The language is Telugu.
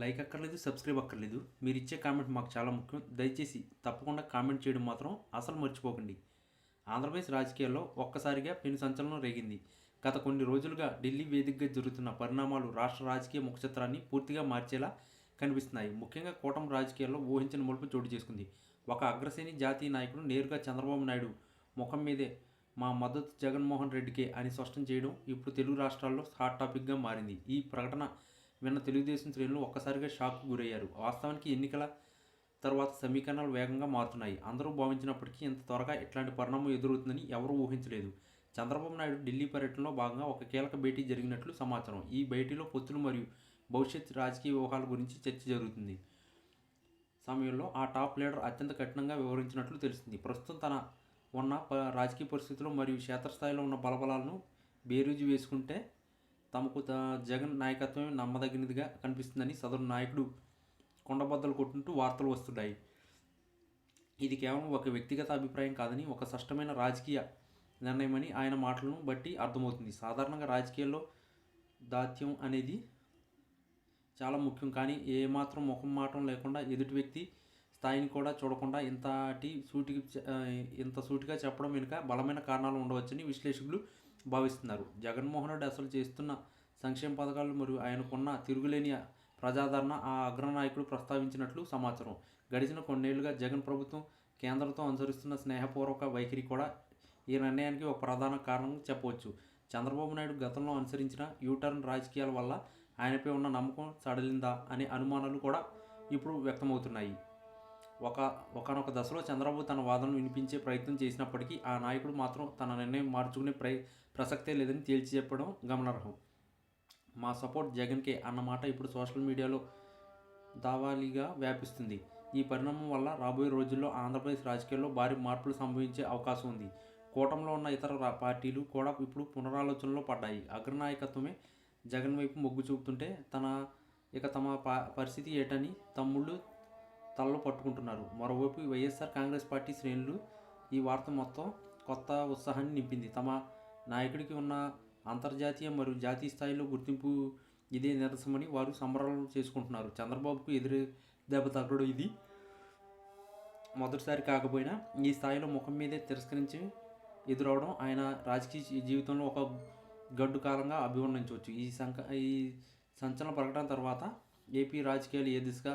లైక్ అక్కర్లేదు సబ్స్క్రైబ్ అక్కర్లేదు. మీరు ఇచ్చే కామెంట్ మాకు చాలా ముఖ్యం. దయచేసి తప్పకుండా కామెంట్ చేయడం మాత్రం అసలు మర్చిపోకండి. ఆంధ్రప్రదేశ్ రాజకీయాల్లో ఒక్కసారిగా పెను సంచలనం రేగింది. గత కొన్ని రోజులుగా ఢిల్లీ వేదికగా జరుగుతున్న పరిణామాలు రాష్ట్ర రాజకీయ ముఖచిత్రాన్ని పూర్తిగా మార్చేలా కనిపిస్తున్నాయి. ముఖ్యంగా కూటమి రాజకీయాల్లో ఊహించిన మలుపు చోటు చేసుకుంది. ఒక అగ్రశ్రేణి జాతీయ నాయకుడు నేరుగా చంద్రబాబు నాయుడు ముఖం మీదే మా మద్దతు జగన్మోహన్ రెడ్డికే అని స్పష్టం చేయడం ఇప్పుడు తెలుగు రాష్ట్రాల్లో హాట్ టాపిక్గా మారింది. ఈ ప్రకటన విన్న తెలుగుదేశం శ్రేణులు ఒక్కసారిగా షాక్కు గురయ్యారు. వాస్తవానికి ఎన్నికల తర్వాత సమీకరణాలు వేగంగా మారుతున్నాయి. అందరూ భావించినప్పటికీ ఇంత త్వరగా ఇట్లాంటి పరిణామం ఎదురవుతుందని ఎవరూ ఊహించలేదు. చంద్రబాబు నాయుడు ఢిల్లీ పర్యటనలో భాగంగా ఒక కీలక భేటీ జరిగినట్లు సమాచారం. ఈ భేటీలో పొత్తులు మరియు భవిష్యత్ రాజకీయ వ్యవహారాల గురించి చర్చ జరుగుతుంది. సమయంలో ఆ టాప్ లీడర్ అత్యంత కఠినంగా వివరించినట్లు తెలిసింది ప్రస్తుతం తన ఉన్న ప- రాజకీయ పరిస్థితులు మరియు క్షేత్రస్థాయిలో ఉన్న బలబలాలను బేరీజు వేసుకుంటే తమకు జగన్ నాయకత్వమే నమ్మదగినదిగా కనిపిస్తుందని సదరు నాయకుడు కొండబద్దలు కొట్టినట్టు వార్తలు వస్తున్నాయి. ఇది కేవలం ఒక వ్యక్తిగత అభిప్రాయం కాదని ఒక స్పష్టమైన రాజకీయ నిర్ణయమని ఆయన మాటలను బట్టి అర్థమవుతుంది. సాధారణంగా రాజకీయాల్లో దాత్యం అనేది చాలా ముఖ్యం. కానీ ఏమాత్రం ముఖం మాటం లేకుండా ఎదుటి వ్యక్తి స్థాయిని కూడా చూడకుండా ఇంతటి సూటికి ఇంత సూటిగా చెప్పడం వెనుక బలమైన కారణాలు ఉండవచ్చని విశ్లేషకులు భావిస్తున్నారు. జగన్మోహన్ రెడ్డి అసలు చేస్తున్న సంక్షేమ పథకాలు మరియు ఆయనకున్న తిరుగులేని ప్రజాదరణ ఆ అగ్రనాయకుడు ప్రస్తావించినట్లు సమాచారం. గడిచిన కొన్నేళ్ళుగా జగన్ ప్రభుత్వం కేంద్రంతో అనుసరిస్తున్న స్నేహపూర్వక వైఖరి కూడా ఈ నిర్ణయానికి ఒక ప్రధాన కారణం చెప్పవచ్చు. చంద్రబాబు నాయుడు గతంలో అనుసరించిన యూటర్న్ రాజకీయాల వల్ల ఆయనపై ఉన్న నమ్మకం సడలిందా అనే అనుమానాలు కూడా ఇప్పుడు వ్యక్తమవుతున్నాయి. ఒక ఒకనొక దశలో చంద్రబాబు తన వాదనను వినిపించే ప్రయత్నం చేసినప్పటికీ ఆ నాయకుడు మాత్రం తన నిర్ణయం మార్చుకునే ప్ర ప్రసక్తే లేదని తేల్చి చెప్పడం గమనార్హం. మా సపోర్ట్ జగన్కే అన్నమాట ఇప్పుడు సోషల్ మీడియాలో దావాలిగా వ్యాపిస్తుంది. ఈ పరిణామం వల్ల రాబోయే రోజుల్లో ఆంధ్రప్రదేశ్ రాజకీయాల్లో భారీ మార్పులు సంభవించే అవకాశం ఉంది. కూటంలో ఉన్న ఇతర పార్టీలు కూడా ఇప్పుడు పునరాలోచనలో పడ్డాయి. అగ్రనాయకత్వమే జగన్ వైపు మొగ్గు చూపుతుంటే తన ఇక తమ పా పరిస్థితి ఏటని తమ్ముళ్ళు తలలో పట్టుకుంటున్నారు. మరోవైపు వైఎస్ఆర్ కాంగ్రెస్ పార్టీ శ్రేణులు ఈ వార్త మొత్తం కొత్త ఉత్సాహాన్ని నింపింది. తమ నాయకుడికి ఉన్న అంతర్జాతీయ మరియు జాతీయ స్థాయిలో గుర్తింపు ఇదే నిరసమని వారు సంబరాలు చేసుకుంటున్నారు. చంద్రబాబుకు ఎదురు దెబ్బ తగ్గడం ఇది మొదటిసారి కాకపోయినా ఈ స్థాయిలో ముఖం మీదే తిరస్కరించి ఎదురవడం ఆయన రాజకీయ జీవితంలో ఒక గడ్డు కాలంగా అభివర్ణించవచ్చు. ఈ సంక ఈ సంచలన ప్రకటన తర్వాత ఏపీ రాజకీయాలు ఏ దిశగా